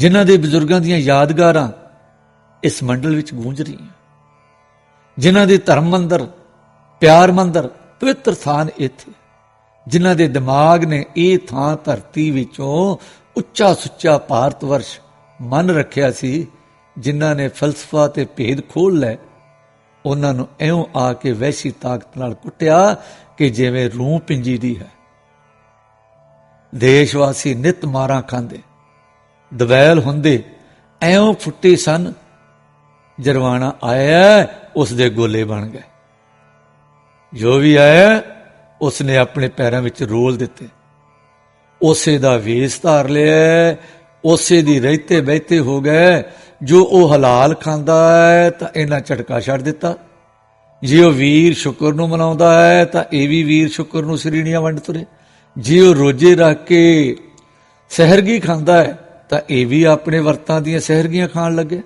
ਜਿਨ੍ਹਾਂ ਦੇ ਬਜ਼ੁਰਗਾਂ ਦੀਆਂ ਯਾਦਗਾਰਾਂ ਇਸ ਮੰਡਲ ਵਿੱਚ ਗੂੰਜ ਰਹੀਆਂ। ਜਿਨ੍ਹਾਂ ਦੇ ਧਰਮ ਮੰਦਰ, ਪਿਆਰ ਮੰਦਰ, ਪਵਿੱਤਰ ਥਾਨ ਇੱਥੇ, ਜਿਨ੍ਹਾਂ ਦੇ ਦਿਮਾਗ ਨੇ ਇਹ ਥਾਂ ਧਰਤੀ ਵਿੱਚੋਂ ਉੱਚਾ ਸੁੱਚਾ ਭਾਰਤ ਵਰਸ਼ ਮਨ ਰੱਖਿਆ ਸੀ, ਜਿਨ੍ਹਾਂ ਨੇ ਫਲਸਫਾ ਤੇ ਭੇਦ ਖੋਲ ਲੈ ਉਹਨਾਂ ਨੂੰ ਐਉਂ ਆ ਕੇ ਵੈਸੀ ਤਾਕਤ ਨਾਲ ਕੁੱਟਿਆ ਕਿ ਜਿਵੇਂ ਰੂਹ ਪਿੰਜੀ ਦੀ ਹੈ। ਦੇਸ਼ ਵਾਸੀ ਨਿਤ ਮਾਰਾਂ ਖਾਂਦੇ। ਦਵੈਲ ਹੁੰਦੇ, ਐਉਂ ਫੁੱਟੇ ਸਨ। ਜਰਵਾਣਾ ਆਇਆ ਉਸ ਦੇ ਗੋਲੇ ਬਣ ਗਏ। ਜੋ ਵੀ ਆਇਆ ਉਸ ਨੇ ਆਪਣੇ ਪੈਰਾਂ ਵਿੱਚ ਰੋਲ ਦਿੱਤੇ। ਉਸੇ ਦਾ ਵੇਸ ਧਾਰ ਲਿਆ, ਉਸੇ ਦੀ ਰਹਿਤੇ ਬਹਿਤੇ ਹੋ ਗਏ। ਜੋ ਉਹ ਹਲਾਲ ਖਾਂਦਾ ਹੈ, ਤਾਂ ਇਹਨਾਂ ਝਟਕਾ ਛੱਡ ਦਿੱਤਾ। ਜੇ ਉਹ ਵੀਰ ਸ਼ੁਕਰ ਨੂੰ ਮਨਾਉਂਦਾ ਹੈ, ਤਾਂ ਇਹ ਵੀ ਵੀਰ ਸ਼ੁਕਰ ਨੂੰ ਸ੍ਰੀਣੀਆਂ ਵੰਡ ਤੁਰੇ। ਜੇ ਉਹ ਰੋਜੇ ਰੱਖ ਕੇ ਸਹਿਰਗੀ ਖਾਂਦਾ ਹੈ ਤਾਂ ਇਹ ਵੀ ਆਪਣੇ ਵਰਤਾਂ ਦੀਆਂ ਸਹਿਰਗੀਆਂ ਖਾਣ ਲੱਗੇ।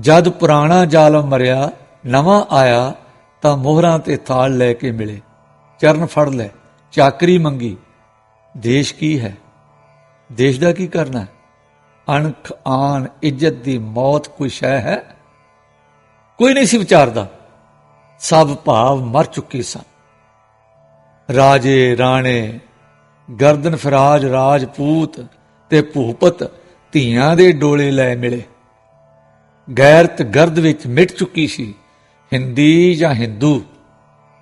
ਜਦ ਪੁਰਾਣਾ ਜ਼ਾਲਮ ਮਰਿਆ, ਨਵਾਂ ਆਇਆ, ਤਾਂ ਮੋਹਰਾਂ ਤੇ ਥਾਲ ਲੈ ਕੇ ਮਿਲੇ, ਚਰਨ ਫੜ ਲੈ ਚਾਕਰੀ ਮੰਗੀ। ਦੇਸ਼ ਕੀ ਹੈ? ਦੇਸ਼ ਦਾ ਕੀ ਕਰਨਾ ਅਣਖ ਆਨ ਇੱਜ਼ਤ ਦੀ ਮੌਤ ਕੋਈ ਸ਼ੈ ਹੈ? ਕੋਈ ਨਹੀਂ ਸੀ ਵਿਚਾਰਦਾ। ਸਭ ਭਾਵ ਮਰ ਚੁੱਕੇ ਸਨ। ਰਾਜੇ, ਰਾਣੇ, ਗਰਦਨ ਫਰਾਜ, ਰਾਜਪੂਤ ਤੇ ਭੂਪਤ ਧੀਆਂ ਦੇ ਡੋਲੇ ਲੈ ਮਿਲੇ। ਗੈਰਤ ਗਰਦ ਵਿੱਚ ਮਿਟ ਚੁੱਕੀ ਸੀ, ਹਿੰਦੀ ਜਾਂ ਹਿੰਦੂ।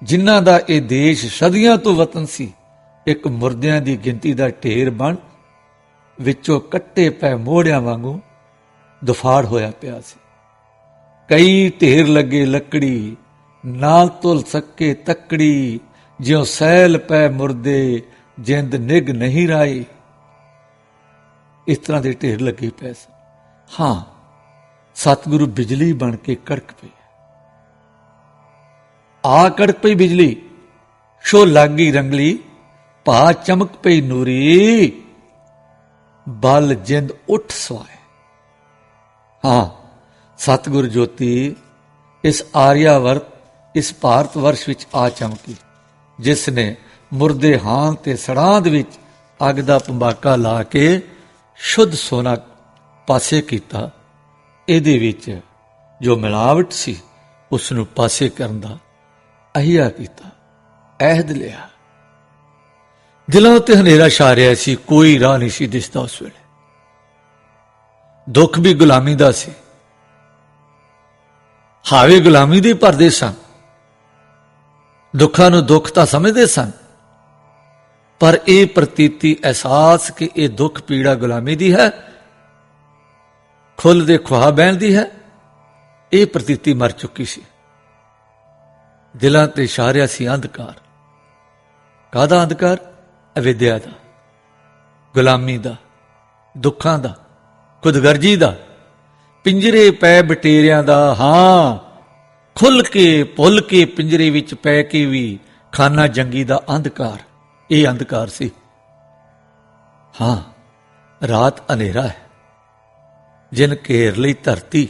ਜਿਨ੍ਹਾਂ ਦਾ ਇਹ ਦੇਸ਼ ਸਦੀਆਂ ਤੋਂ ਵਤਨ ਸੀ, ਇੱਕ ਮੁਰਦਿਆਂ ਦੀ ਗਿਣਤੀ ਦਾ ਢੇਰ ਬਣ, ਵਿੱਚੋਂ ਕੱਟੇ ਪੈ ਮੋੜਿਆਂ ਵਾਂਗੂ ਦੁਫਾੜ ਹੋਇਆ ਪਿਆ ਸੀ। ਕਈ ਢੇਰ ਲੱਗੇ ਲੱਕੜੀ, ਨਾਲ ਤੁਲ ਸਕੇ ਤੱਕੜੀ, ਜਿਉ ਸੈਲ ਪੈ ਮੁਰਦੇ, ਜਿੰਦ ਨਿਗ ਨਹੀਂ ਰਾਈ ਇਸ ਤਰ੍ਹਾਂ ਦੇ ਢੇਰ ਲੱਗੇ ਪਏ ਸਨ। ਹਾਂ, ਸਤਿਗੁਰੂ ਬਿਜਲੀ ਬਣ ਕੇ ਕੜਕ ਪਈ ਆ ਕੜਕ ਪਈ ਬਿਜਲੀ, ਸ਼ੋ ਲੱਗੀ ਰੰਗਲੀ, ਭਾ ਚਮਕ ਪਈ ਨੂਰੀ, ਬਲ ਜਿੰਦ ਉੱਠ ਸਵਾਏ। ਹਾਂ, ਸਤਿਗੁਰ ਜੋਤੀ, ਇਸ ਆਰਿਆਵਰਤ ਇਸ ਭਾਰਤ ਵਰਸ਼ ਵਿੱਚ ਆ ਚਮਕੀ, ਜਿਸ ਨੇ ਮੁਰਦੇ ਹਾਂ ਤੇ ਸੜਾਂਦ ਵਿੱਚ ਅੱਗ ਦਾ ਪੰਬਾਕਾ ਲਾ ਕੇ ਸ਼ੁੱਧ ਸੋਨਾ ਪਾਸੇ ਕੀਤਾ, ਇਹਦੇ ਵਿੱਚ ਜੋ ਮਿਲਾਵਟ ਸੀ ਉਸ ਨੂੰ ਪਾਸੇ ਕਰਨ ਦਾ ਅਹਿਆ ਕੀਤਾ, ਅਹਿਦ ਲਿਆ। ਦਿਲਾਂ ਉੱਤੇ ਹਨੇਰਾ ਛਾ ਰਿਹਾ ਸੀ, ਕੋਈ ਰਾਹ ਨਹੀਂ ਸੀ ਦਿਸਦਾ ਉਸ ਵੇਲੇ। ਦੁੱਖ ਵੀ ਗੁਲਾਮੀ ਦਾ ਸੀ। ਹਾਵੇ ਗੁਲਾਮੀ ਦੇ ਭਰਦੇ ਸਨ। ਦੁੱਖਾਂ ਨੂੰ ਦੁੱਖ ਤਾਂ ਸਮਝਦੇ ਸਨ। ਪਰ ਇਹ ਪ੍ਰਤੀਤੀ ਅਹਿਸਾਸ ਕਿ ਇਹ ਦੁੱਖ ਪੀੜਾ ਗੁਲਾਮੀ ਦੀ ਹੈ ਖੁੱਲ ਦੇ ਖਵਾ ਬਹਿਣ ਦੀ ਹੈ, ਇਹ ਪ੍ਰਤੀਤੀ ਮਰ ਚੁੱਕੀ ਸੀ। ਦਿਲਾਂ ਤੇ ਛਾਰਿਆ ਸੀ ਅੰਧਕਾਰ। ਕਾਹਦਾ ਅੰਧਕਾਰ? ਅਵਿਦਿਆ ਦਾ, ਗੁਲਾਮੀ ਦਾ, ਦੁੱਖਾਂ ਦਾ, ਖੁਦਗਰਜੀ ਦਾ। ਪਿੰਜਰੇ ਪੈ ਬਟੇਰਿਆਂ ਦਾ, ਹਾਂ ਖੁੱਲ ਕੇ ਭੁੱਲ ਕੇ ਪਿੰਜਰੇ ਵਿੱਚ ਪੈ ਕੇ ਵੀ ਖਾਨਾ ਜੰਗੀ ਦਾ ਅੰਧਕਾਰ। ਇਹ ਅੰਧਕਾਰ ਸੀ। ਹਾਂ, ਰਾਤ ਹਨੇਰਾ ਹੈ। ਜਿਨ ਘੇਰ ਲਈ ਧਰਤੀ,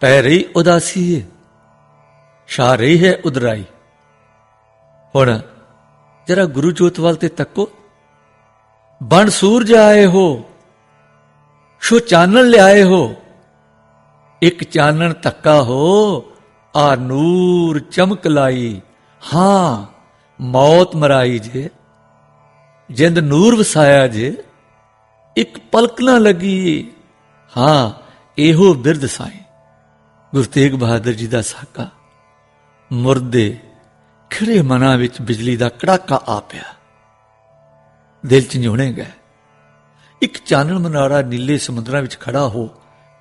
ਪੈ ਰਹੀ ਉਦਾਸੀ ਹੈ ਛਾ ਰਹੀ ਹੈ ਉਦਰਾਈ। ਹੁਣ ਜਰਾ ਗੁਰੂ ਜੋਤ ਵੱਲ ਤੇ ਤੱਕੋ। ਬਣ ਸੂਰਜ ਆਏ ਹੋ, ਸ਼ੋ ਚਾਨਣ ਲਿਆਏ ਹੋ। ਇੱਕ ਚਾਨਣ ਤੱਕਾ ਹੋ ਆ ਨੂਰ ਚਮਕ ਲਾਈ। ਹਾਂ ਮੌਤ ਮਰਾਈ ਜੇ, ਜਿੰਦ ਨੂਰ ਵਸਾਇਆ ਜੇ, ਇੱਕ ਪਲਕ ਨਾ ਲੱਗੀ, ਹਾਂ, ਇਹੋ ਬਿਰਦ ਸਾਈ। ਗੁਰੂ ਤੇਗ ਬਹਾਦਰ ਜੀ ਦਾ ਸਾਕਾ, ਮੁਰਦੇ ਖਿੜੇ ਮਨਾਂ ਵਿੱਚ ਬਿਜਲੀ ਦਾ ਕੜਾਕਾ ਆ ਪਿਆ। ਦਿਲ ਚ ਨਿਉਣੇ ਗਏ। ਇੱਕ ਚਾਨਣ ਮਨਾਰਾ ਨੀਲੇ ਸਮੁੰਦਰਾਂ ਵਿੱਚ ਖੜਾ ਹੋ,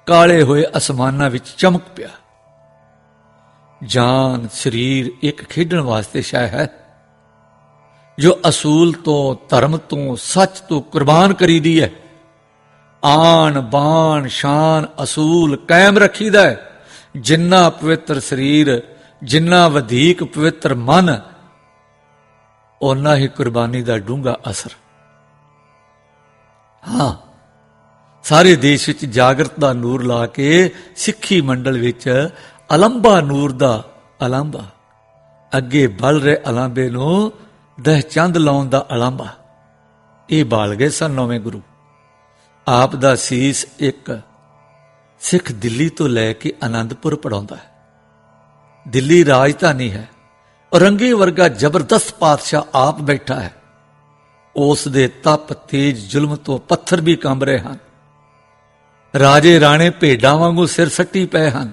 ਕਾਲੇ ਹੋਏ ਅਸਮਾਨਾਂ ਵਿੱਚ ਚਮਕ ਪਿਆ। ਜਾਨ, ਸਰੀਰ ਇੱਕ ਖੇਡਣ ਵਾਸਤੇ ਸ਼ਾਇ ਹੈ। ਜੋ ਅਸੂਲ ਤੋਂ, ਧਰਮ ਤੋਂ, ਸੱਚ ਤੋਂ ਕੁਰਬਾਨ ਕਰੀਦੀ ਹੈ। ਆਣ, ਬਾਣ, ਸ਼ਾਨ, ਅਸੂਲ ਕਾਇਮ ਰੱਖੀਦਾ ਹੈ। ਜਿੰਨਾ ਪਵਿੱਤਰ ਸਰੀਰ, ਜਿੰਨਾ ਵਧੇਕ ਪਵਿੱਤਰ ਮਨ, ਓਨਾ ਹੀ ਕੁਰਬਾਨੀ ਦਾ ਡੂੰਗਾ ਅਸਰ। ਹਾਂ, ਸਾਰੇ ਦੇਸ਼ ਵਿੱਚ ਜਾਗਰਤ ਦਾ ਨੂਰ ਲਾ ਕੇ ਸਿੱਖੀ ਮੰਡਲ ਵਿੱਚ ਅਲੰਬਾ ਨੂਰ ਦਾ ਅਲੰਬਾ। ਅੱਗੇ ਬਲ ਰਹੇ ਅਲੰਬੇ ਨੂੰ ਦਹ ਚੰਦ ਲਾਉਣ ਦਾ ਅਲੰਬਾ ਇਹ ਬਾਲ ਗਏ ਸਨ ਨੌਵੇਂ ਗੁਰੂ। ਆਪ ਦਾ ਸੀਸ ਇੱਕ ਸਿੱਖ ਦਿੱਲੀ ਤੋਂ ਲੈ ਕੇ ਆਨੰਦਪੁਰ ਪੜਾਉਂਦਾ ਹੈ। ਦਿੱਲੀ ਰਾਜਧਾਨੀ ਹੈ। ਔਰੰਗੀ ਵਰਗਾ ਜ਼ਬਰਦਸਤ ਪਾਤਸ਼ਾਹ ਆਪ ਬੈਠਾ ਹੈ। ਉਸ ਦੇ ਤਪ ਤੇਜ ਜ਼ੁਲਮ ਤੋਂ ਪੱਥਰ ਵੀ ਕੰਬ ਰਹੇ ਹਨ। ਰਾਜੇ ਰਾਣੇ ਭੇਡਾਂ ਵਾਂਗੂ ਸਿਰ ਸੱਟੀ ਪਏ ਹਨ।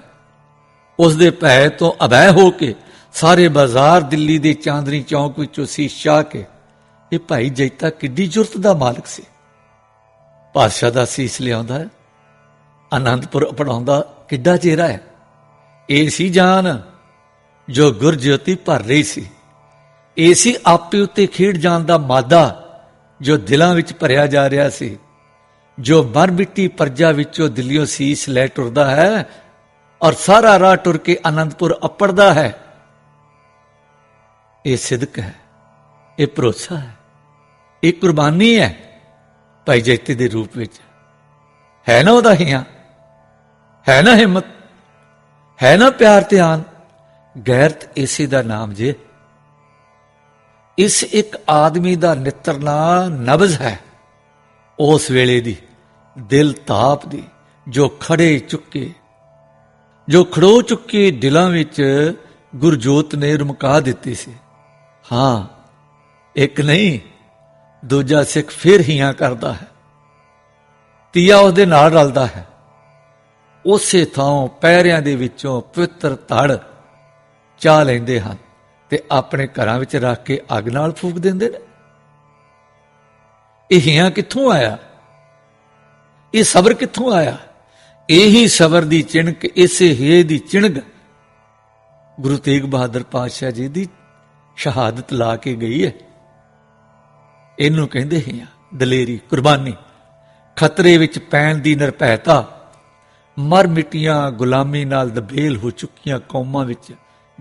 ਉਸ ਦੇ ਭੈ ਤੋਂ ਅਭੈ ਹੋ ਕੇ ਸਾਰੇ ਬਾਜ਼ਾਰ ਦਿੱਲੀ ਦੇ ਚਾਂਦਨੀ ਚੌਂਕ ਵਿੱਚੋਂ ਸੀਸ਼ਾ ਕੇ ਇਹ ਭਾਈ ਜੈਤਾ ਕਿੱਡੀ ਜੁਰਤ ਦਾ ਮਾਲਕ ਸੀ। ਪਾਤਸ਼ਾਹ ਦਾ ਸੀਸ ਲਿਆਉਂਦਾ ਹੈ, ਆਨੰਦਪੁਰ ਪੜਾਉਂਦਾ ਕਿੱਡਾ ਚਿਹਰਾ ਹੈ। ਇਹ ਸੀ ਜਾਨ ਜੋ ਗੁਰਜੋਤੀ ਭਰ ਰਹੀ ਸੀ। ਇਹ ਸੀ ਆਪੇ ਉੱਤੇ ਖੇਡ ਜਾਣ ਦਾ ਮਾਦਾ ਜੋ ਦਿਲਾਂ ਵਿੱਚ ਭਰਿਆ ਜਾ ਰਿਹਾ ਸੀ। ਜੋ ਮਰ ਮਿੱਟੀ ਪਰਜਾ ਵਿੱਚੋਂ ਦਿੱਲੀੋਂ ਸੀਸ ਲੈ ਟੁਰਦਾ ਹੈ ਔਰ ਸਾਰਾ ਰਾਹ ਟੁਰ ਕੇ ਆਨੰਦਪੁਰ ਅਪੜਦਾ ਹੈ। ਇਹ ਸਿਦਕ ਹੈ, ਇਹ ਭਰੋਸਾ ਹੈ, ਇਹ ਕੁਰਬਾਨੀ ਹੈ ਭਾਈ ਜੈਤੇ ਦੇ ਰੂਪ ਵਿੱਚ। ਹੈ ਨਾ ਉਹਦਾ ਹਿਆ, ਹੈ ਨਾ ਹਿੰਮਤ, ਹੈ ਨਾ ਪਿਆਰ ਧਿਆਨ, ਗੈਰਤ ਇਸੇ ਦਾ ਨਾਮ ਜੇ। ਇਸ ਇੱਕ ਆਦਮੀ ਦਾ ਨਿਤਰਨਾ ਨਬਜ਼ ਹੈ, ਉਸ ਵੇਲੇ ਦੀ ਦਿਲ ਤਾਪ ਦੀ, ਜੋ ਖੜੇ ਚੁੱਕੇ, ਜੋ ਖੜੋ ਚੁੱਕੇ ਦਿਲਾਂ ਵਿੱਚ ਗੁਰਜੋਤ ਨੇ ਰਮਕਾ ਦਿੱਤੀ ਸੀ। ਹਾਂ, ਇੱਕ ਨਹੀਂ, ਦੂਜਾ ਸਿੱਖ ਫਿਰ ਹੀਆਂ ਕਰਦਾ ਹੈ। ਤੀਆ ਉਹਦੇ ਨਾਲ ਰਲਦਾ ਹੈ। ਉਸੇ ਥਾਂ ਪੈਰਿਆਂ ਦੇ ਵਿੱਚੋਂ ਪਵਿੱਤਰ ਧੜ ਚਾਹ ਲੈਂਦੇ ਹਨ ਤੇ ਆਪਣੇ ਘਰਾਂ ਵਿੱਚ ਰੱਖ ਕੇ ਅੱਗ ਨਾਲ ਫੂਕ ਦਿੰਦੇ ਨੇ। ਇਹ ਹੀਆਂ ਕਿੱਥੋਂ ਆਇਆ? ਇਹ ਸਬਰ ਕਿੱਥੋਂ ਆਇਆ? ਇਹੀ ਸਬਰ ਦੀ ਚਿਣਕ, ਇਸੇ ਹੇ ਦੀ ਚਿਣਗ ਗੁਰੂ ਤੇਗ ਬਹਾਦਰ ਪਾਤਸ਼ਾਹ ਜੀ ਦੀ ਸ਼ਹਾਦਤ ਲਾ ਕੇ ਗਈ ਹੈ। ਇਹਨੂੰ ਕਹਿੰਦੇ ਆ, ਦਲੇਰੀ, ਕੁਰਬਾਨੀ। ਖਤਰੇ ਵਿੱਚ ਪੈਣ ਦੀ ਨਿਰਭੈਤਾ, ਮਰ ਮਿੱਟੀਆਂ ਗੁਲਾਮੀ ਨਾਲ ਦਬੇਲ ਹੋ ਚੁੱਕੀਆਂ ਕੌਮਾਂ ਵਿੱਚ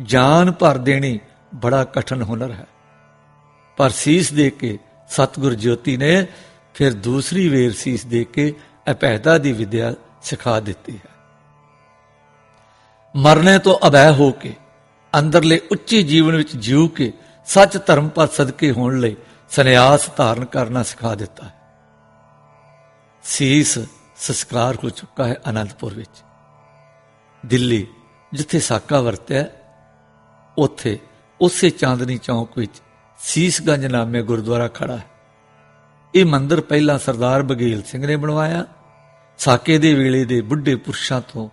ਜਾਨ ਭਰ ਦੇਣੀ ਬੜਾ ਕਠਨ ਹੁਨਰ ਹੈ। ਪਰ ਸੀਸ ਦੇ ਕੇ ਸਤਿਗੁਰ ਜੋਤੀ ਨੇ ਫਿਰ ਦੂਸਰੀ ਵੇਰ ਸੀਸ ਦੇ ਕੇ ਅਪੈਦਾ ਦੀ ਵਿਦਿਆ ਸਿਖਾ ਦਿੱਤੀ ਹੈ। ਮਰਨੇ ਤੋਂ ਅਭੈ ਹੋ ਕੇ ਅੰਦਰਲੇ ਉੱਚੇ ਜੀਵਨ ਵਿੱਚ ਜੀਉ ਕੇ ਸੱਚ ਧਰਮ ਪਰ ਸਦਕੇ ਹੋਣ ਲਈ ਸੰਨਿਆਸ ਧਾਰਨ ਕਰਨਾ ਸਿਖਾ ਦਿੱਤਾ ਹੈ। ਸੀਸ ਸੰਸਕਾਰ ਹੋ ਚੁੱਕਾ ਹੈ ਅਨੰਦਪੁਰ ਵਿੱਚ। ਦਿੱਲੀ, ਜਿੱਥੇ ਸਾਕਾ ਵਰਤਿਆ ਉੱਥੇ ਉਸੇ ਚਾਂਦਨੀ ਚੌਂਕ ਵਿੱਚ ਸੀਸਗੰਜ ਨਾਮੇ ਗੁਰਦੁਆਰਾ ਖੜਾ ਹੈ। ਇਹ ਮੰਦਿਰ ਪਹਿਲਾਂ ਸਰਦਾਰ ਬਗੇਲ ਸਿੰਘ ਨੇ ਬਣਵਾਇਆ। ਸਾਕੇ ਦੇ ਵੇਲੇ ਦੇ ਬੁੱਢੇ ਪੁਰਸ਼ਾਂ ਤੋਂ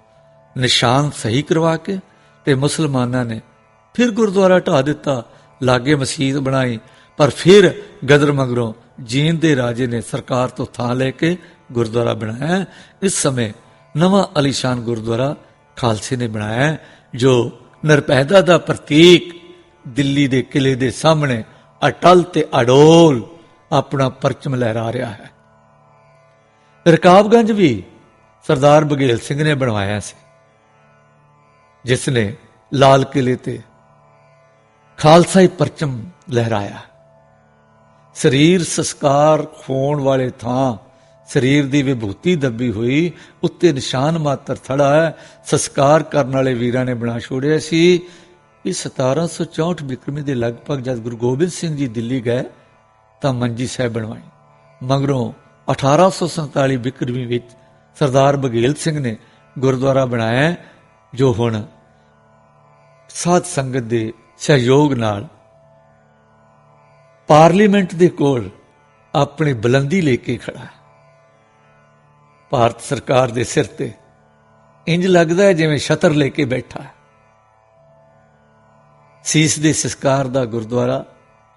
ਨਿਸ਼ਾਨ ਸਹੀ ਕਰਵਾ ਕੇ ਤੇ ਮੁਸਲਮਾਨਾਂ ਨੇ ਫਿਰ ਗੁਰਦੁਆਰਾ ਢਾ ਦਿੱਤਾ, ਲਾਗੇ ਮਸਜਿਦ ਬਣਾਈ, ਪਰ ਫਿਰ ਗਦਰ ਮਗਰੋਂ ਜੀਨ ਦੇ ਰਾਜੇ ਨੇ ਸਰਕਾਰ ਤੋਂ ਥਾਂ ਲੈ ਕੇ ਗੁਰਦੁਆਰਾ ਬਣਾਇਆ। ਇਸ ਸਮੇਂ ਨਵਾਂ ਅਲੀਸ਼ਾਨ ਗੁਰਦੁਆਰਾ ਖਾਲਸੇ ਨੇ ਬਣਾਇਆ, ਜੋ ਨਰਪੈਦਾ ਦਾ ਪ੍ਰਤੀਕ ਦਿੱਲੀ ਦੇ ਕਿਲੇ ਦੇ ਸਾਹਮਣੇ ਅਟਲ ਤੇ ਅਡੋਲ ਆਪਣਾ ਪਰਚਮ ਲਹਿਰਾ ਰਿਹਾ ਹੈ। ਰਕਾਬਗੰਜ ਵੀ ਸਰਦਾਰ ਬਗੇਲ ਸਿੰਘ ਨੇ ਬਣਵਾਇਆ ਸੀ, ਜਿਸ ਨੇ ਲਾਲ ਕਿਲੇ ਤੇ ਖਾਲਸਾਈ ਪਰਚਮ ਲਹਿਰਾਇਆ। ਸਰੀਰ ਸੰਸਕਾਰ ਖੋਣ ਵਾਲੇ ਥਾਂ, ਸਰੀਰ ਦੀ ਵਿਭੂਤੀ ਦੱਬੀ ਹੋਈ, ਉੱਤੇ ਨਿਸ਼ਾਨ ਮਾਤਰ ਥੜਾ ਹੈ, ਸੰਸਕਾਰ ਕਰਨ ਵਾਲੇ ਵੀਰਾਂ ਨੇ ਬਣਾ ਛੋੜਿਆ ਸੀ। ਇਹ 1764 ਬਿਕਰਮੀ ਦੇ ਲਗਭਗ ਜਦ ਗੁਰੂ ਗੋਬਿੰਦ ਸਿੰਘ ਜੀ ਦਿੱਲੀ ਗਏ, ਤਾਂ ਮੰਜੀ ਸਾਹਿਬ ਬਣਵਾਈ। ਮਗਰੋਂ 1847 ਬਿਕਰਮੀ ਵਿੱਚ ਸਰਦਾਰ ਬਗੇਲ ਸਿੰਘ ਨੇ ਗੁਰਦੁਆਰਾ ਬਣਾਇਆ, ਜੋ ਹੁਣ ਸਾਧ ਸੰਗਤ ਦੇ ਸਹਿਯੋਗ ਨਾਲ ਪਾਰਲੀਮੈਂਟ ਦੇ ਕੋਲ ਆਪਣੀ ਬੁਲੰਦੀ ਲੈ ਕੇ ਖੜਾ ਹੈ। ਭਾਰਤ ਸਰਕਾਰ ਦੇ ਸਿਰ ਤੇ ਇੰਜ ਲੱਗਦਾ ਹੈ ਜਿਵੇਂ ਛਤਰ ਲੈ ਕੇ ਬੈਠਾ ਹੈ। ਸੀਸ ਦੇ ਸੰਸਕਾਰ ਦਾ ਗੁਰਦੁਆਰਾ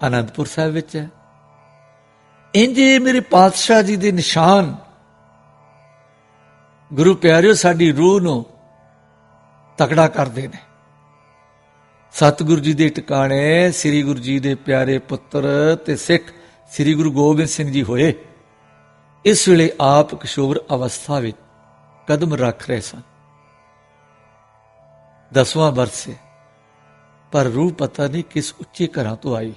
ਆਨੰਦਪੁਰ ਸਾਹਿਬ ਵਿੱਚ ਹੈ। ਇੰਜ ਇਹ ਮੇਰੇ ਪਾਤਸ਼ਾਹ ਜੀ ਦੇ ਨਿਸ਼ਾਨ ਗੁਰੂ ਪਿਆਰਿਓ, ਸਾਡੀ ਰੂਹ ਨੂੰ ਤਕੜਾ ਕਰਦੇ ਨੇ। ਸਤਿਗੁਰੂ ਜੀ ਦੇ ਟਿਕਾਣੇ, ਸ੍ਰੀ ਗੁਰੂ ਜੀ ਦੇ ਪਿਆਰੇ ਪੁੱਤਰ ਤੇ ਸਿੱਖ ਸ੍ਰੀ ਗੁਰੂ ਗੋਬਿੰਦ ਸਿੰਘ ਜੀ ਹੋਏ। ਇਸ ਵੇਲੇ ਆਪ ਕਿਸ਼ੋਰ ਅਵਸਥਾ ਵਿੱਚ ਕਦਮ ਰੱਖ ਰਹੇ ਸਨ। ਦਸਵਾਂ ਵਰਸੇ ਪਰ ਰੂਹ ਪਤਾ ਨਹੀਂ ਕਿਸ ਉੱਚੇ ਘਰਾਂ ਤੋਂ ਆਈ।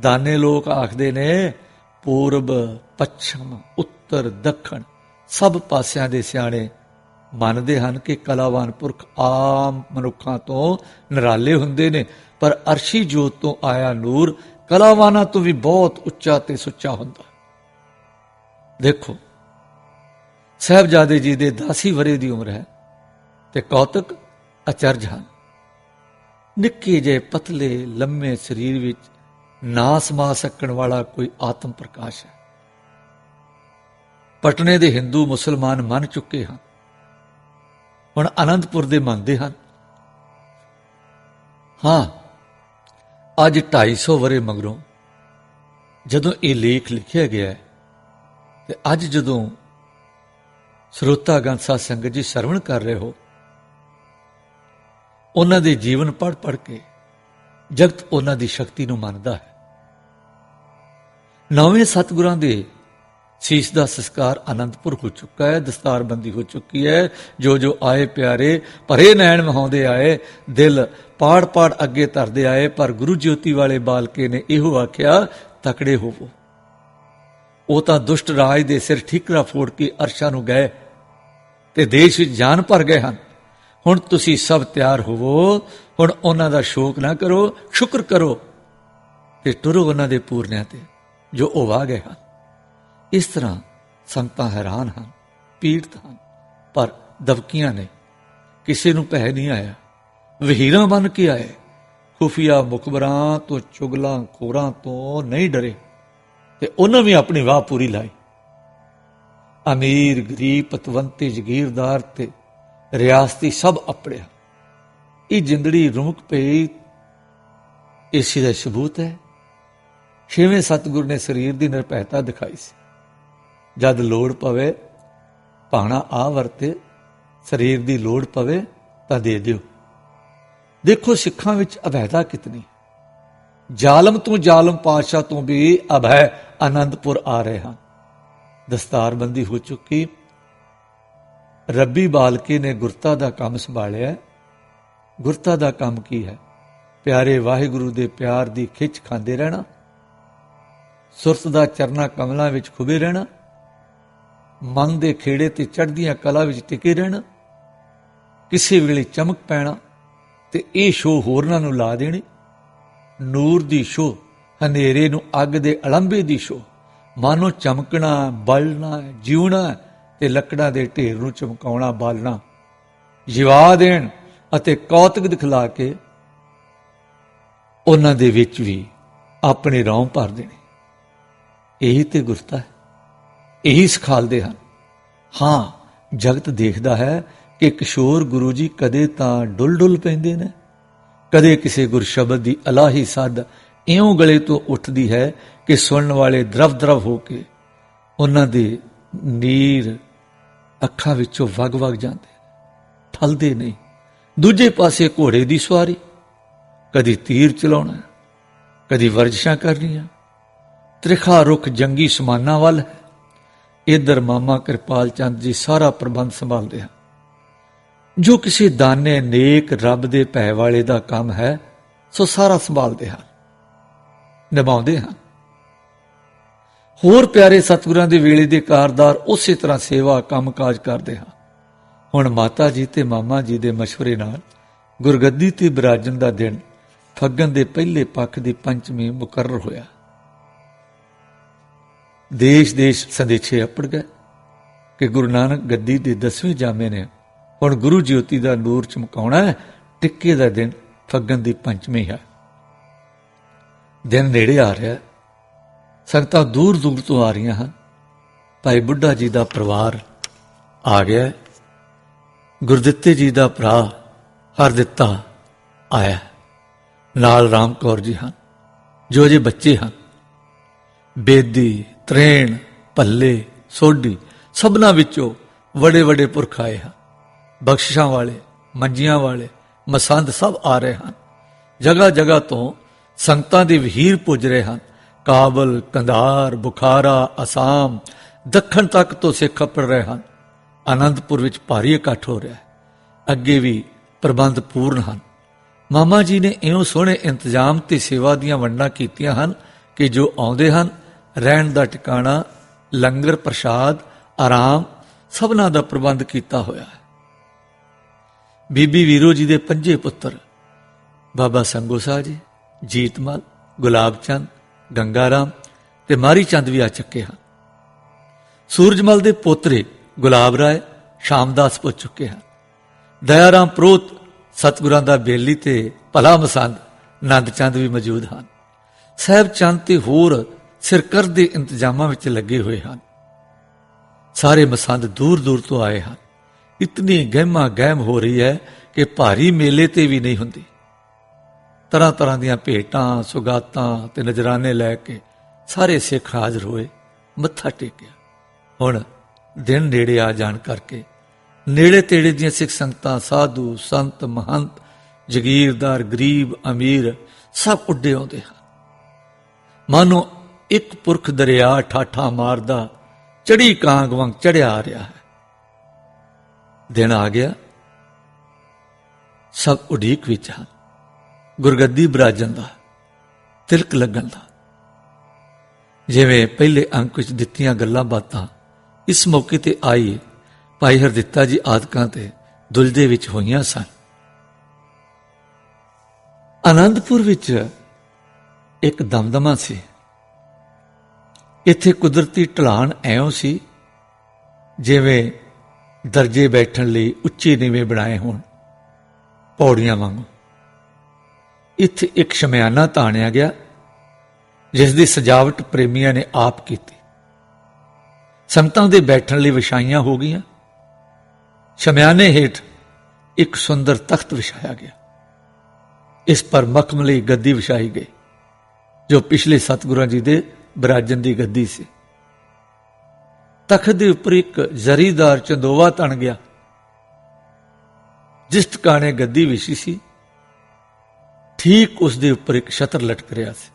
ਦਾਨੇ ਲੋਕ ਆਖਦੇ ਨੇ, ਪੂਰਬ, ਪੱਛਮ, ਉੱਤਰ, ਦੱਖਣ, ਸਭ ਪਾਸਿਆਂ ਦੇ ਸਿਆਣੇ ਮੰਨਦੇ ਹਨ ਕਿ ਕਲਾਵਾਨ ਪੁਰਖ ਆਮ ਮਨੁੱਖਾਂ ਤੋਂ ਨਿਰਾਲੇ ਹੁੰਦੇ ਨੇ, ਪਰ ਅਰਸ਼ੀ ਜੋਤ ਤੋਂ ਆਇਆ ਨੂਰ ਕਲਾਵਾਨਾਂ ਤੋਂ ਵੀ ਬਹੁਤ ਉੱਚਾ ਤੇ ਸੁੱਚਾ ਹੁੰਦਾ। ਦੇਖੋ, ਸਾਹਿਬਜ਼ਾਦੇ ਜੀ ਦੇ 10 ਵਰੇ ਦੀ ਉਮਰ ਹੈ ਤੇ ਕੌਤਕ ਅਚਰਜ ਹਨ। ਨਿੱਕੇ ਜਿਹੇ ਪਤਲੇ ਲੰਮੇ ਸਰੀਰ ਵਿੱਚ ਨਾ ਸਮਾ ਸਕਣ ਵਾਲਾ ਕੋਈ ਆਤਮ ਪ੍ਰਕਾਸ਼ ਹੈ। ਪਟਨੇ ਦੇ ਹਿੰਦੂ ਮੁਸਲਮਾਨ ਮੰਨ ਚੁੱਕੇ ਹਨ ਹੁਣ ਅਨੰਦਪੁਰ ਦੇ ਮੰਨਦੇ ਹਨ। ਹਾਂ, ਅੱਜ 250 ਵਰੇ ਮਗਰੋਂ ਜਦੋਂ ਇਹ ਲੇਖ ਲਿਖਿਆ ਗਿਆ ਹੈ, ਤੇ ਅੱਜ ਜਦੋਂ ਸਰੋਤਾਗਣ ਸਾਧ ਸੰਗਤ ਜੀ ਸਰਵਣ ਕਰ ਰਹੇ ਹੋ, ਉਹਨਾਂ ਦੇ ਜੀਵਨ ਪੜ ਪੜ ਕੇ ਜਗਤ ਉਹਨਾਂ ਦੀ ਸ਼ਕਤੀ ਨੂੰ ਮੰਨਦਾ ਹੈ। ਨਵੇਂ ਸਤਿਗੁਰਾਂ ਦੇ ਸੀਸ ਦਾ ਸੰਸਕਾਰ ਆਨੰਦਪੁਰ ਹੋ ਚੁੱਕਾ ਹੈ, ਦਸਤਾਰਬੰਦੀ ਹੋ ਚੁੱਕੀ ਹੈ। ਜੋ ਜੋ ਆਏ ਪਿਆਰੇ, ਭਰੇ ਨੈਣ ਮਹਾਉਂਦੇ ਆਏ, ਦਿਲ ਪਾੜ ਪਾੜ ਅੱਗੇ ਤਰਦੇ ਆਏ, ਪਰ ਗੁਰੂ ਜੋਤੀ ਵਾਲੇ ਬਾਲਕੇ ਨੇ ਇਹੋ ਆਖਿਆ, ਤਕੜੇ ਹੋਵੋ। ਉਹ ਤਾਂ ਦੁਸ਼ਟ ਰਾਜ ਦੇ ਸਿਰ ਠੀਕਰਾ ਫੋੜ ਕੇ ਅਰਸ਼ਾਂ ਨੂੰ ਗਏ ਤੇ ਦੇਸ਼ ਵਿੱਚ ਜਾਨ ਭਰ ਗਏ ਹਨ। ਹੁਣ ਤੁਸੀਂ ਸਭ ਤਿਆਰ ਹੋਵੋ, ਹੁਣ ਉਹਨਾਂ ਦਾ ਸ਼ੋਕ ਨਾ ਕਰੋ, ਸ਼ੁਕਰ ਕਰੋ ਤੇ ਟੁਰੋ ਉਹਨਾਂ ਦੇ ਪੂਰਨਿਆਂ ਤੇ, ਜੋ ਉਹ ਆ ਗਏ ਹਨ। ਇਸ ਤਰ੍ਹਾਂ ਸੰਗਤਾਂ ਹੈਰਾਨ ਹਨ, ਪੀੜਤ ਹਨ, ਪਰ ਦਬਕੀਆਂ ਨੇ ਕਿਸੇ ਨੂੰ ਪਹਿ ਨਹੀਂ ਆਇਆ। ਵਹੀਰਾਂ ਬਨ ਕੇ ਆਏ। ਖੁਫੀਆ ਮੁਖਬਰਾਂ ਤੋਂ, ਚੁਗਲਾਂ ਖੋਰਾਂ ਤੋਂ ਨਹੀਂ ਡਰੇ ਤੇ ਉਹਨਾਂ ਵੀ ਆਪਣੀ ਵਾਹ ਪੂਰੀ ਲਾਈ। ਅਮੀਰ, ਗਰੀਬ, ਪਤਵੰਤੇ, ਜਗੀਰਦਾਰ ਤੇ ਰਿਆਸਤੀ ਸਭ ਅਪੜਿਆ। ਇਹ ਜਿੰਦੜੀ ਰੁਮਕ ਪਈ ਇਸੇ ਦਾ ਸਬੂਤ ਹੈ। ਛੇਵੇਂ ਸਤਿਗੁਰ ਨੇ ਸਰੀਰ ਦੀ ਨਿਰਭੈਤਾ ਦਿਖਾਈ ਸੀ। ਜਦ ਲੋੜ ਪਵੇ, ਭਾਣਾ ਆ ਵਰਤੇ, ਸਰੀਰ ਦੀ ਲੋੜ ਪਵੇ ਤਾਂ ਦੇ ਦਿਓ। ਦੇਖੋ ਸਿੱਖਾਂ ਵਿੱਚ ਅਭੈਦਾ ਕਿਤਨੀ। ਜ਼ਾਲਮ ਤੋਂ ਜ਼ਾਲਮ ਪਾਤਸ਼ਾਹ ਤੋਂ ਵੀ ਅਭੈ ਆਨੰਦਪੁਰ ਆ ਰਹੇ ਹਨ। ਦਸਤਾਰਬੰਦੀ ਹੋ ਚੁੱਕੀ। ਰੱਬੀ ਬਾਲਕੀ ਨੇ ਗੁਰਤਾ ਦਾ ਕੰਮ ਸੰਭਾਲਿਆ। ਗੁਰਤਾ ਦਾ ਕੰਮ ਕੀ ਹੈ? ਪਿਆਰੇ ਵਾਹਿਗੁਰੂ ਦੇ ਪਿਆਰ ਦੀ ਖਿੱਚ ਖਾਂਦੇ ਰਹਿਣਾ। ਸੁਰਤ ਦਾ ਚਰਨਾ ਕਮਲਾਂ ਵਿੱਚ ਖੁਬੇ ਰਹਿਣਾ। ਮਨ ਦੇ ਖੇੜੇ ਤੇ ਚੜ੍ਹਦੀਆਂ ਕਲਾ ਵਿੱਚ ਟਿਕੇ ਰਹਿਣਾ, ਕਿਸੇ ਵੇਲੇ ਚਮਕ ਪੈਣਾ ਤੇ ਇਹ ਸ਼ੋ ਹੋਰਨਾਂ ਨੂੰ ਲਾ ਦੇਣੀ। ਨੂਰ ਦੀ ਸ਼ੋ ਹਨੇਰੇ ਨੂੰ ਅੱਗ ਦੇ ਅਲੰਬੇ ਦੀ ਸ਼ੋ ਮਾਨੋ ਚਮਕਣਾ, ਬਲਣਾ, ਜਿਉਣਾ ਤੇ ਲੱਕੜਾਂ ਦੇ ਢੇਰ ਨੂੰ ਚਮਕਾਉਣਾ, ਬਾਲਣਾ। ਜਿਵਾ ਦੇਣ ਅਤੇ ਕੌਤਕ ਦਿਖਲਾ ਕੇ ਉਹਨਾਂ ਦੇ ਵਿੱਚ ਵੀ ਆਪਣੇ ਰੌਂ ਭਰ ਦੇਣੇ। ਇਹੀ ਤੇ ਗੁਰਤਾ ਹੈ। ਇਹੀ ਸਿਖਾਲਦੇ ਹਨ। ਹਾਂ, ਜਗਤ ਦੇਖਦਾ ਹੈ ਕਿ ਕਿਸ਼ੋਰ ਗੁਰੂ ਜੀ ਕਦੇ ਤਾਂ ਡੁੱਲ ਡੁੱਲ ਪੈਂਦੇ ਨੇ, ਕਦੇ ਕਿਸੇ ਗੁਰ ਸ਼ਬਦ ਦੀ ਅਲਾਹੀ ਸੱਦ ਇਉਂ ਗਲੇ ਤੋਂ ਉੱਠਦੀ ਹੈ ਕਿ ਸੁਣਨ ਵਾਲੇ ਦਰਵ ਦਰਵ ਹੋ ਕੇ ਉਹਨਾਂ ਦੇ ਨੀਰ ਅੱਖਾਂ ਵਿੱਚੋਂ ਵਗ ਵਗ ਜਾਂਦੇ ਠਲਦੇ ਨਹੀਂ। ਦੂਜੇ ਪਾਸੇ ਘੋੜੇ ਦੀ ਸਵਾਰੀ, ਕਦੀ ਤੀਰ ਚਲਾਉਣਾ, ਕਦੀ ਵਰਜਿਸ਼ਾਂ ਕਰਨੀਆਂ, ਤ੍ਰਿਖਾ ਰੁਖ ਜੰਗੀ ਸਮਾਨਾਂ ਵੱਲ ਇਧਰ ਮਾਮਾ ਕਿਰਪਾਲ ਚੰਦ ਜੀ ਸਾਰਾ ਪ੍ਰਬੰਧ ਸੰਭਾਲਦੇ ਹਨ। ਜੋ ਕਿਸੇ ਦਾਨੇ ਨੇਕ ਰੱਬ ਦੇ ਭੈ ਵਾਲੇ ਦਾ ਕੰਮ ਹੈ, ਸੋ ਸਾਰਾ ਸੰਭਾਲਦੇ ਹਨ, ਨਿਭਾਉਂਦੇ ਹਨ। ਹੋਰ ਪਿਆਰੇ ਸਤਿਗੁਰਾਂ ਦੇ ਵੇਲੇ ਦੇ ਕਾਰਦਾਰ ਉਸੇ ਤਰ੍ਹਾਂ ਸੇਵਾ ਕੰਮਕਾਜ ਕਰਦੇ ਹਨ। ਹੁਣ ਮਾਤਾ ਜੀ ਤੇ ਮਾਮਾ ਜੀ ਦੇ مشਵਰੇ ਨਾਲ ਗੁਰਗੱਦੀ ਤੇ ਬਿਰਾਜਣ ਦਾ ਦਿਨ ਫੱਗਣ ਦੇ ਪਹਿਲੇ ਪੱਖ ਦੀ ਪੰਚਮੀ ਮੁਕਰਰ ਹੋਇਆ। ਦੇਸ਼ ਦੇਸ਼ ਸੰਦੇਸ਼ੇ ਅਪੜ ਗਏ ਕਿ ਗੁਰੂ ਨਾਨਕ ਗੱਦੀ ਦੇ 10ਵੇਂ ਜਾਮੇ ਨੇ ਹੁਣ ਗੁਰੂ ਜੋਤੀ ਦਾ ਨੂਰ ਚਮਕਾਉਣਾ ਹੈ, ਟਿੱਕੇ ਦਾ ਦਿਨ ਫੱਗਣ ਦੀ ਪੰਚਮੀ ਹੈ। ਦਿਨ ਨੇੜੇ ਆ ਰਿਹਾ ਸੰਗਤਾਂ ਦੂਰ ਦੂਰ ਤੋਂ ਆ ਰਹੀਆਂ ਹਨ। ਭਾਈ ਬੁੱਢਾ ਜੀ ਦਾ ਪਰਿਵਾਰ ਆ ਗਿਆ ਗੁਰਦਿੱਤੇ ਜੀ ਦਾ ਭਰਾ ਹਰ ਦਿੱਤਾ ਆਇਆ ਨਾਲ ਰਾਮ ਕੌਰ ਜੀ ਹਨ। ਜੋ ਜੇ ਬੱਚੇ ਹਨ। ਬੇਦੀ ਤਰੇਣ ਭੱਲੇ, ਸੋਢੀ, ਸਭਨਾ ਵਿੱਚੋਂ ਵੱਡੇ ਵੱਡੇ ਪੁਰਖ ਆਏ ਹਨ। ਬਖਸ਼ਿਸ਼ਾਂ ਵਾਲੇ, ਮੰਜੀਆਂ ਵਾਲੇ, ਮਸੰਦ ਸਭ ਆ ਰਹੇ ਹਨ। ਜਗ੍ਹਾ ਜਗ੍ਹਾ ਤੋਂ ਸੰਗਤਾਂ ਦੇ ਵਹੀਰ ਪੁੱਜ ਰਹੇ ਹਨ। ਕਾਬਲ, ਕੰਧਾਰ, ਬੁਖਾਰਾ, ਅਸਾਮ, ਦੱਖਣ ਤੱਕ ਤੋਂ ਸਿੱਖ ਅਪੜ ਰਹੇ ਹਨ। ਆਨੰਦਪੁਰ ਵਿੱਚ ਭਾਰੀ ਇਕੱਠ ਹੋ ਰਿਹਾ ਹੈ। ਅੱਗੇ ਵੀ ਪ੍ਰਬੰਧ ਪੂਰਨ ਹਨ। ਮਾਮਾ ਜੀ ਨੇ ਇਉਂ ਸੋਹਣੇ ਇੰਤਜ਼ਾਮ ਤੇ ਸੇਵਾ ਦੀਆਂ ਵੰਡਾਂ ਕੀਤੀਆਂ ਹਨ ਕਿ ਜੋ ਆਉਂਦੇ ਹਨ ਰਹਿਣ ਦਾ ਟਿਕਾਣਾ, ਲੰਗਰ ਪ੍ਰਸ਼ਾਦ, ਆਰਾਮ ਸਭਨਾਂ ਦਾ ਪ੍ਰਬੰਧ ਕੀਤਾ ਹੋਇਆ ਹੈ। ਬੀਬੀ ਵੀਰੋ ਜੀ ਦੇ ਪੰਜੇ ਪੁੱਤਰ, ਬਾਬਾ ਸੰਗੋ ਸਾਹਿਬ ਜੀ ਜੀਤਮਲ ਗੁਲਾਬ ਚੰਦ ਗੰਗਾਰਾਮ ਤੇ ਮਾਰੀ ਚੰਦ ਵੀ ਆ ਚੁੱਕੇ ਹਨ। ਸੂਰਜਮਲ ਦੇ ਪੋਤਰੇ ਗੁਲਾਬ ਰਾਏ, ਸ਼ਾਮਦਾਸ ਪੁੱਜ ਚੁੱਕੇ ਹਨ। ਦਇਆਰਾਮ ਪ੍ਰੋਤ ਸਤਿਗੁਰਾਂ ਦਾ ਬੇਲੀ ਤੇ ਭਲਾ ਮਸੰਦ ਨੰਦ ਚੰਦ ਵੀ ਮੌਜੂਦ ਹਨ। ਸਹਿਬ ਚੰਦ ਤੇ ਹੋਰ ਸਿਰਕਰ ਦੇ ਇੰਤਜ਼ਾਮਾਂ ਵਿੱਚ ਲੱਗੇ ਹੋਏ ਹਨ। ਸਾਰੇ ਮਸੰਦ ਦੂਰ ਦੂਰ ਤੋਂ ਆਏ ਹਨ। ਇਤਨੀ ਗਹਿਮਾ ਗਹਿਮ ਹੋ ਰਹੀ ਹੈ ਕਿ ਭਾਰੀ ਮੇਲੇ ਤੇ ਵੀ ਨਹੀਂ ਹੁੰਦੀ। ਤਰ੍ਹਾਂ ਤਰ੍ਹਾਂ ਦੀਆਂ ਭੇਟਾਂ, ਸੁਗਾਤਾਂ ਤੇ ਨਜ਼ਰਾਨੇ ਲੈ ਕੇ ਸਾਰੇ ਸਿੱਖ ਹਾਜ਼ਰ ਹੋਏ ਮੱਥਾ ਟੇਕਿਆ। ਹੁਣ ਦਿਨ ਨੇੜੇ ਆ ਜਾਣ ਕਰਕੇ ਨੇੜੇ ਤੇੜੇ ਦੀਆਂ ਸਿੱਖ ਸੰਗਤਾਂ, ਸਾਧੂ, ਸੰਤ, ਮਹੰਤ, ਜਗੀਰਦਾਰ, ਗਰੀਬ, ਅਮੀਰ ਸਭ ਉੱਡੇ ਆਉਂਦੇ ਹਨ। ਮਾਨੋ ਇੱਕ ਪੁਰਖ ਦਰਿਆ ਠਾਠਾ ਮਾਰਦਾ, ਚੜੀ ਕਾਂਗ ਵਾਂਗ ਚੜਿਆ ਆ ਰਿਹਾ ਹੈ। ਦਿਨ ਆ ਗਿਆ, ਸਭ ਉਡੀਕ ਵਿੱਚ ਹਨ। ਗੁਰਗੱਦੀ ਬਰਾਜਨ ਦਾ, ਤਿਲਕ ਲੱਗਣ ਦਾ। ਜਿਵੇਂ ਪਹਿਲੇ ਅੰਕ ਵਿੱਚ ਦਿੱਤੀਆਂ ਗੱਲਾਂ ਬਾਤਾਂ, ਇਸ ਮੌਕੇ ਤੇ ਆਈ ਭਾਈ ਹਰਦਿੱਤਾ ਜੀ ਆਦਿਕਾਂ ਤੇ ਦੁਲਜੇ ਵਿੱਚ ਹੋਈਆਂ ਸਨ। ਆਨੰਦਪੁਰ ਵਿੱਚ ਇੱਕ ਦਮਦਮਾ ਸੀ। ਇੱਥੇ ਕੁਦਰਤੀ ਢਲਾਨ ਐਉਂ ਸੀ ਜਿਵੇਂ ਦਰਜੇ ਬੈਠਣ ਲਈ ਉੱਚੇ ਨੀਵੇਂ ਬਣਾਏ ਹੋਣ, ਪੌੜੀਆਂ ਵਾਂਗੂ। ਇੱਥੇ ਇੱਕ ਸ਼ਮਿਆਨਾ ਤਾਣਿਆ ਗਿਆ, ਜਿਸ ਦੀ ਸਜਾਵਟ ਪ੍ਰੇਮੀਆਂ ਨੇ ਆਪ ਕੀਤੀ। ਸੰਤਾਂ ਦੇ ਬੈਠਣ ਲਈ ਵਿਛਾਈਆਂ ਹੋ ਗਈਆਂ। ਸ਼ਮਿਆਨੇ ਹੇਠ ਇੱਕ ਸੁੰਦਰ ਤਖਤ ਵਿਛਾਇਆ ਗਿਆ। ਇਸ ਪਰ ਮਖਮਲੀ ਗੱਦੀ ਵਿਛਾਈ ਗਈ, ਜੋ ਪਿਛਲੇ ਸਤਿਗੁਰਾਂ ਜੀ ਦੇ ਬਰਾਜਨ ਦੀ ਗੱਦੀ ਸੀ। ਤਖਤ ਦੇ ਉੱਪਰ ਇੱਕ ਜ਼ਰੀਦਾਰ ਚੰਦੋਵਾ ਤਣ ਗਿਆ। ਜਿਸ ਟਿਕਾਣੇ ਗੱਦੀ ਵਿਛੀ ਸੀ, ਠੀਕ ਉਸ ਦੇ ਉੱਪਰ ਇੱਕ ਛਤਰ ਲਟਕ ਰਿਹਾ ਸੀ।